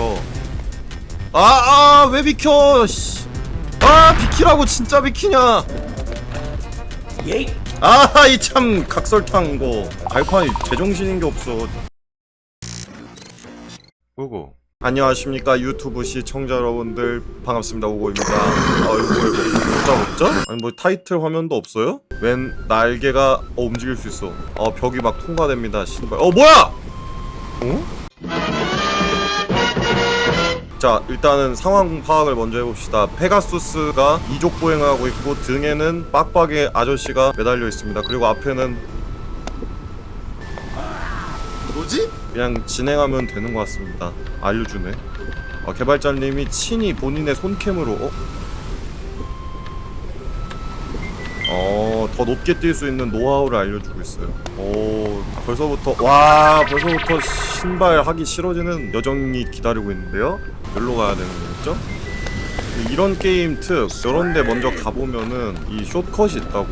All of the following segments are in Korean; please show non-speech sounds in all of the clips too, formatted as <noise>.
비켜 아아 왜 비켜 씨. 아 비키라고 진짜 비키냐. 아이 참 각설탕 거. 발판이 제정신인 게 없어. 오고. 안녕하십니까 유튜브 시청자 여러분들. 반갑습니다 오고입니다. 아이고 이거 진짜 먹자? 아니 뭐 타이틀 화면도 없어요? 웬 날개가 어, 움직일 수 있어. 아 벽이 막 통과됩니다 신발. 어 뭐야! 어? 자 일단은 상황 파악을 먼저 해봅시다 페가수스가 이족 보행을 하고 있고 등에는 빡빡의 아저씨가 매달려 있습니다 그리고 앞에는 뭐지? 그냥 진행하면 되는 것 같습니다 알려주네 아, 개발자님이 친히 본인의 손캠으로 어? 어, 더 높게 뛸 수 있는 노하우를 알려주고 있어요. 오, 벌써부터, 와, 벌써부터 신발 하기 싫어지는 여정이 기다리고 있는데요? 여기로 가야 되는 거겠죠? 이런 게임 특, 이런 데 먼저 가보면은 이 숏컷이 있다고.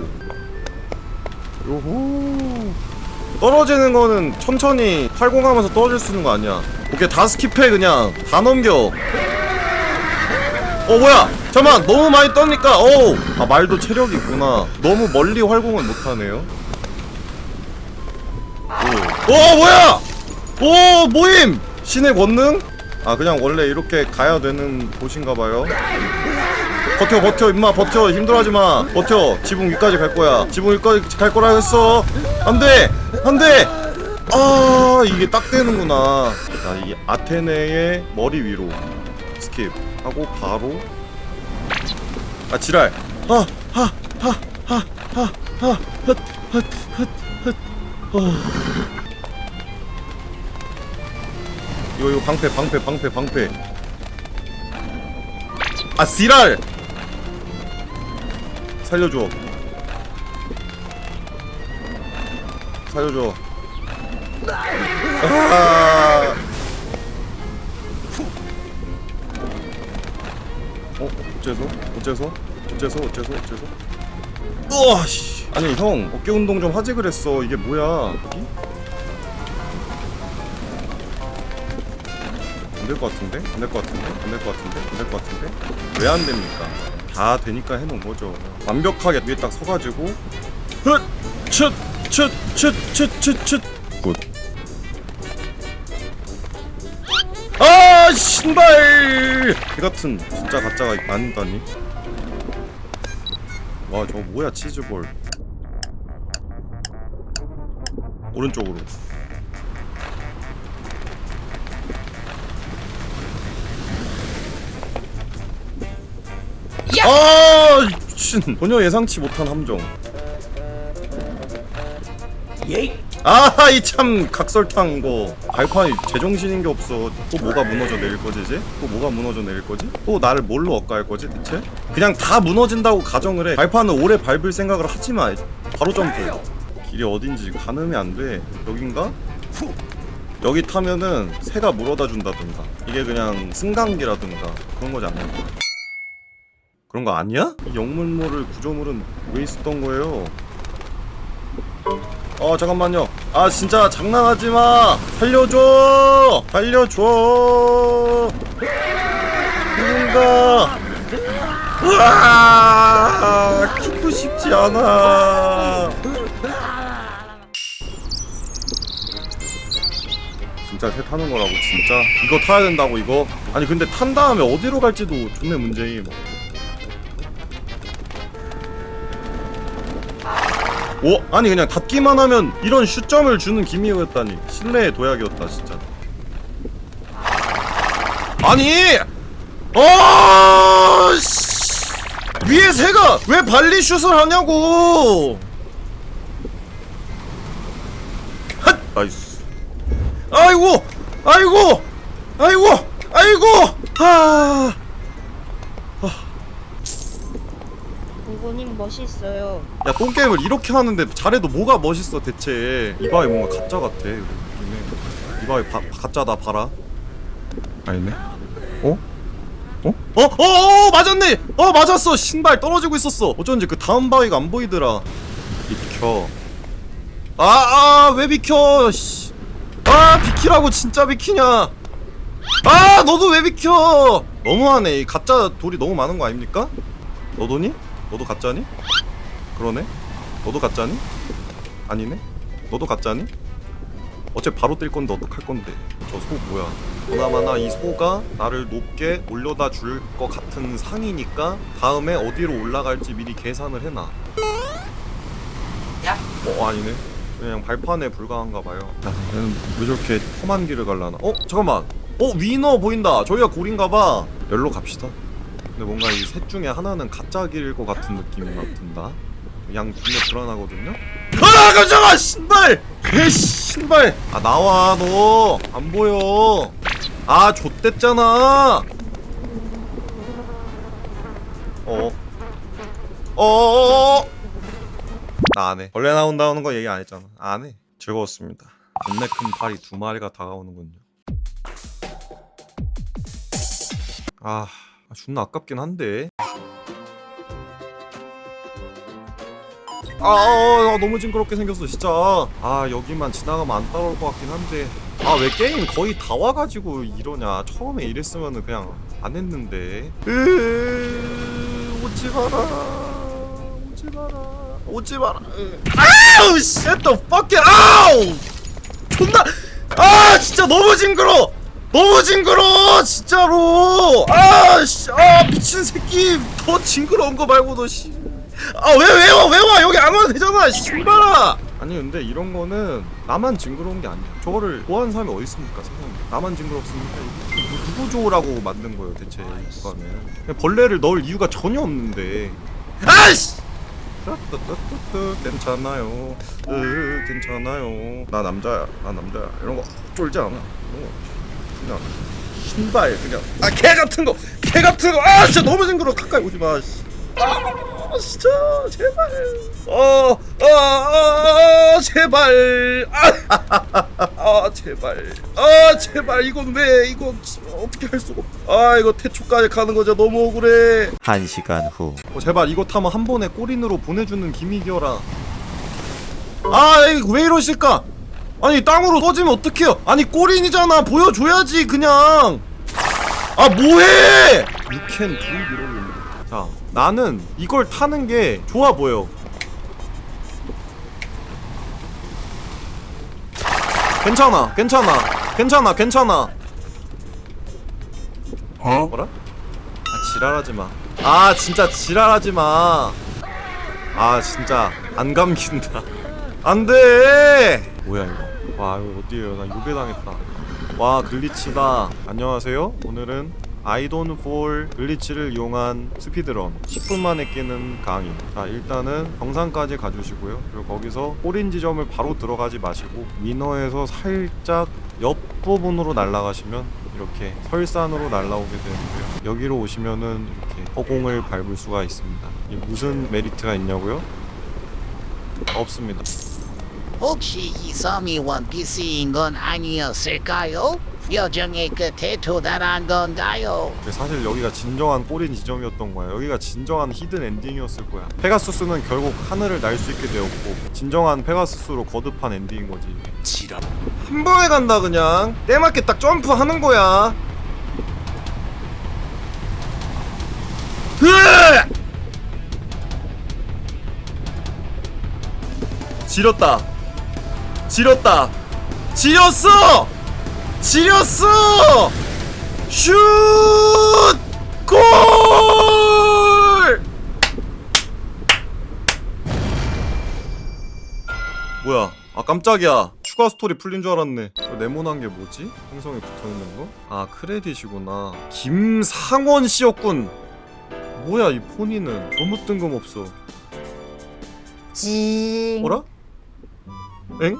요호. 떨어지는 거는 천천히 활공하면서 떨어질 수 있는 거 아니야. 오케이, 다 스킵해, 그냥. 다 넘겨. 어 뭐야 잠만 너무 많이 떠니까 어우 아 말도 체력이 있구나 너무 멀리 활공은 못하네요 오, 오 뭐야 오 모임 신의 권능 아 그냥 원래 이렇게 가야 되는 곳인가봐요 버텨 버텨 임마 버텨 힘들어하지마 버텨 지붕 위까지 갈 거야 지붕 위까지 갈 거라 했어 안돼 안돼 아 이게 딱 되는구나 자이 아테네의 머리 위로 스킵 하고 바로 아 지랄 하하하하 하 하 하 헛 헛 헛헛 이 방패 방패 방패 방패 아 지랄 살려줘 살려줘 아 어? 어째서? 어째서? 어째서? 어째서? 어째서? 우와 씨 아니 형 어깨 운동 좀 하지 그랬어 이게 뭐야 여기? 될 것 같은데? 안 될 것 같은데? 안 될 것 같은데? 안 될 것 같은데? 왜 안 됩니까? 다 되니까 해놓은 거죠 완벽하게 위에 딱 서가지고 훗! 츳! 츳! 츳! 츳! 츳! 츳! 굿아 신발 이 같은 진짜 가짜가 많다니 와 저거 뭐야 치즈볼 오른쪽으로 아 미친. 전혀 예상치 못한 함정. 아이 참 각설탕 거. 발판이 제정신인 게 없어. 또 뭐가 무너져 내릴 거지 이제? 또 뭐가 무너져 내릴 거지? 또 나를 뭘로 억까할 거지 대체? 그냥 다 무너진다고 가정을 해. 발판은 오래 밟을 생각을 하지 마. 바로 점프. 길이 어딘지 가늠이 안 돼. 여긴가? 여기 타면은 새가 물어다 준다든가. 이게 그냥 승강기라든가. 그런 거지 않나 그런 거 아니야? 이 영물모를 구조물은 왜 있었던 거예요? 어 잠깐만요. 아 진짜 장난하지 마! 살려줘! 살려줘! 누군가! 으아! 죽고 싶지 않아! 진짜 새 타는 거라고 진짜? 이거 타야 된다고 이거? 아니 근데 탄 다음에 어디로 갈지도 존내 문제임 오 아니 그냥 닿기만 하면 이런 슛점을 주는 기미였다니. 신뢰의 도약이었다 진짜. 아니! 어 씨. 위에 새가 왜 발리 슛을 하냐고! 핫! 나이스 아이고! 아이고! 아이고! 아이고! 하 공고님 멋있어요. 야 똥게임을 이렇게 하는데 잘해도 뭐가 멋있어 대체 이바이 뭔가 가짜 같아 이거 이바이 바, 가짜다 봐라 아니네 어? 어? 어? 어? 어 맞았네! 어 맞았어! 신발 떨어지고 있었어 어쩐지 그 다음 바위가 안 보이더라 비켜 아아 왜 비켜 씨. 아 비키라고 진짜 비키냐 아아 너도 왜 비켜 너무하네 이 가짜 돌이 너무 많은 거 아닙니까? 너도니? 너도 가짜니? 그러네. 너도 가짜니? 아니네. 너도 가짜니? 어차피 바로 뛸 건데 어떡할 건데. 저 소 뭐야. 보나마나 이 소가 나를 높게 올려다 줄 것 같은 상이니까 다음에 어디로 올라갈지 미리 계산을 해놔. 어 아니네. 그냥 발판에 불과한가 봐요. 야 얘는 왜 저렇게 험한 길을 갈라나? 어 잠깐만. 어 위너 보인다. 저희가 골인가 봐. 열로 갑시다 근데 뭔가 이 셋 중에 하나는 가짜 길일 것 같은 느낌이 막 든다 양 분명 불안하거든요 아 깜짝아 신발 개 신발 아 나와 너 안 보여 아 좆됐잖아 어 어어어어 나 안 해. 벌레 나온다는 거 얘기 안 했잖아. 안 해. 즐거웠습니다. 겁내 큰 파리 두 마리가 다가오는군요. 아, 아, 존나 아깝긴 한데. 아, 아, 아, 너무 징그럽게 생겼어, 진짜. 아, 여기만 지나가면 안 따라올 것 같긴 한데. 아, 왜 게임 거의 다 와가지고 이러냐. 처음에 이랬으면 그냥 안 했는데. 으, 오지 마라. 오지 마라. 오지 마라. 아우, shit. 아우! 존나. 아, 진짜 너무 징그러. 너무 징그러, 진짜로. 아, 씨, 아 미친 새끼. 더 징그러운 거 말고도 씨. 아, 왜, 왜 와, 왜 와? 여기 안 와도 되잖아, 신발아. 아니, 근데 이런 거는 나만 징그러운 게 아니야. 저거를 좋아하는 사람이 어디 있습니까, 세상에. 나만 징그럽습니까? 이거 누- 누구 좋으라고 만든 거예요, 대체 이거는. 그냥 벌레를 넣을 이유가 전혀 없는데. 아이씨! 따따따따 괜찮아요. 으 괜찮아요. 나 남자야. 나 남자야. 이런 거 쫄지 않아. 이런 거 그냥 신발 그냥 아개 같은 거, 개 같은 거. 아 진짜 너무 징그러. 가까이 오지 마. 씨. 아 진짜 제발. 어, 어, 어, 어 제발. 아, <laughs> 아 제발. 아 제발 이건 왜 이건 어떻게 할 수가? 없- 아 이거 태초까지 가는 거죠. 너무 억울해. 한 시간 후. 어, 제발 이거 타면 한 번에 꼬린으로 보내주는 김이겨라. 아, 이거 왜 이러실까? 아니 땅으로 터지면 어떡해요? 아니 꼬린이잖아. 보여줘야지 그냥. 아 뭐해? 유캔 불 자, 나는 이걸 타는 게 좋아 보여. 괜찮아, 괜찮아, 괜찮아, 괜찮아. 어? 뭐라? 아 지랄하지 마. 아 진짜 지랄하지 마. 아 진짜 안 감긴다. 안 돼. 뭐야 이거? 와 이거 어디에요? 나 요괴 당했다. 와 글리치다. 안녕하세요. 오늘은 아이돈 폴 글리치를 이용한 스피드런 10분 만에 깨는 강의 자 일단은 정상까지 가주시고요 그리고 거기서 꼬린 지점을 바로 들어가지 마시고 위너에서 살짝 옆부분으로 날아가시면 이렇게 설산으로 날아오게 되는데요 여기로 오시면은 이렇게 허공을 밟을 수가 있습니다 이 무슨 메리트가 있냐고요? 없습니다 혹시 이 섬이 원피스인 건 아니었을까요? 여정의 끝에 도달한 건가요? 근데 사실 여기가 진정한 꼬린 지점이었던 거야. 여기가 진정한 히든 엔딩이었을 거야. 페가수스는 결국 하늘을 날 수 있게 되었고 진정한 페가수스로 거듭한 엔딩인 거지. 지랄. 한 방에 간다 그냥. 때맞게 딱 점프하는 거야. 지렸다. 지렸다. 지렸어! 지렸어! 슛! 골! 뭐야? 아 깜짝이야. 추가 스토리 풀린 줄 알았네. 네모난 게 뭐지? 행성에 붙어 있는 거? 아 크레딧이구나. 김상원 씨였군. 뭐야 이 포니는 너무 뜬금없어. 징. 뭐라? 엥?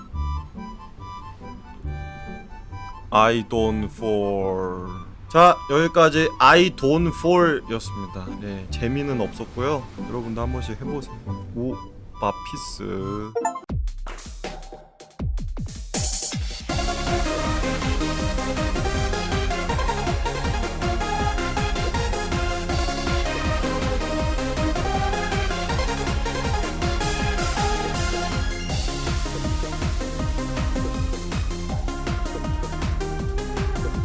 I don't fall. 자 여기까지 I don't fall이었습니다. 네 재미는 없었고요. 여러분도 한 번씩 해보세요. 오 마피스.